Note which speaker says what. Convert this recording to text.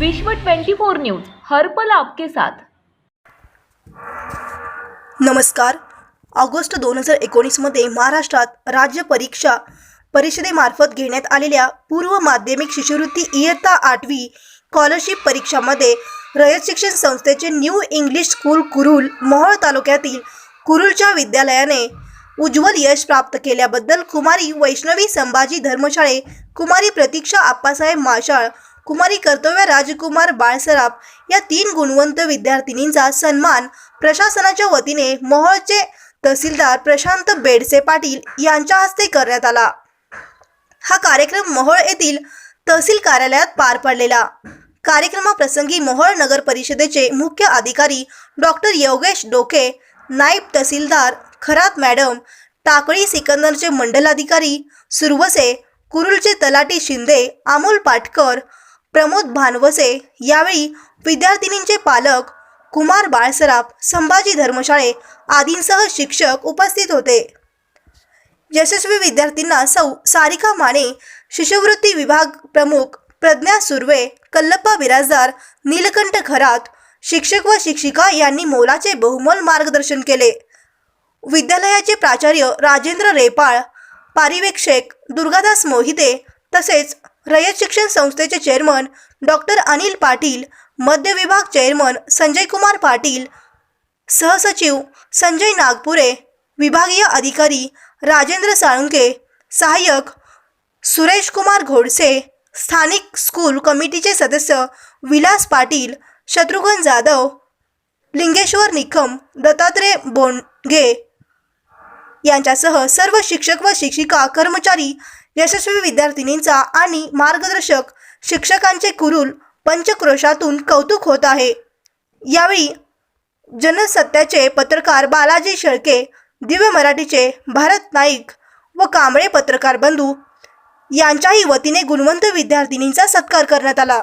Speaker 1: विश्व 24 न्यूज हर पल आपके साथ.
Speaker 2: नमस्कार. ऑगस्ट दोन हजार एकोणीसमध्ये महाराष्ट्रात राज्य परीक्षा परिषदेमार्फत घेण्यात आलेल्या पूर्व माध्यमिक शिष्यवृत्ती इयत्ता आठवी स्कॉलरशिप परीक्षामध्ये रयत शिक्षण संस्थेचे new English school Kurul Mohol तालुक्यातील कुरुलच्या विद्यालयाने उज्ज्वल यश प्राप्त केल्याबद्दल कुमारी वैष्णवी संभाजी धर्मशाळे कुमारी प्रतीक्षा आप्पासाहेब माशाळ कुमारी कर्तव्य राजकुमार बाळसराफ या तीन गुणवंत विद्यार्थिनींचा सन्मान प्रशासनाच्या वतीने मोहोळचे तहसीलदार प्रशांत बेडसे पाटील यांच्या हस्ते करण्यात आला. हा कार्यक्रम मोहोळ येथील तहसील कार्यालयात पार पडलेला. कार्यक्रमाप्रसंगी मोहोळ नगर परिषदेचे मुख्य अधिकारी डॉक्टर योगेश डोके नायब तहसीलदार खरात मॅडम टाकळी सिकंदरचे मंडलाधिकारी सुरवसे कुरुलचे तलाटी शिंदे अमोल पाटकर प्रमोद भानवसे यावेळी विद्यार्थिनींचे पालक कुमार बाळसराफ संभाजी धर्मशाळे आदींसह शिक्षक उपस्थित होते. यशस्वी विद्यार्थ्यांना सौ सारिका माने शिष्यवृत्ती विभाग प्रमुख प्रज्ञा सुर्वे कल्लप्पा बिराजदार नीलकंठ खरात शिक्षक व शिक्षिका यांनी मोलाचे बहुमोल मार्गदर्शन केले. विद्यालयाचे प्राचार्य राजेंद्र रेपाळ पारिवेक्षक दुर्गादास मोहिते तसेच रयत शिक्षण संस्थेचे चेअरमन डॉक्टर अनिल पाटील मध्य विभाग चेअरमन संजय कुमार पाटील सहसचिव संजय नागपुरे विभागीय अधिकारी राजेंद्र साळुंके सहाय्यक सुरेश कुमार घोडसे स्थानिक स्कूल कमिटीचे सदस्य विलास पाटील शत्रुघ्न जाधव लिंगेश्वर निकम दत्तात्रय बोंडगे यांच्यासह सर्व शिक्षक व शिक्षिका कर्मचारी यशस्वी विद्यार्थिनींचा आणि मार्गदर्शक शिक्षकांचे कुरुल पंचक्रोशातून कौतुक होत आहे. यावेळी जनसत्याचे पत्रकार बालाजी शेळके दिव्य मराठीचे भारत नाईक व कांबळे पत्रकार बंधू यांच्याही वतीने गुणवंत विद्यार्थिनींचा सत्कार करण्यात आला.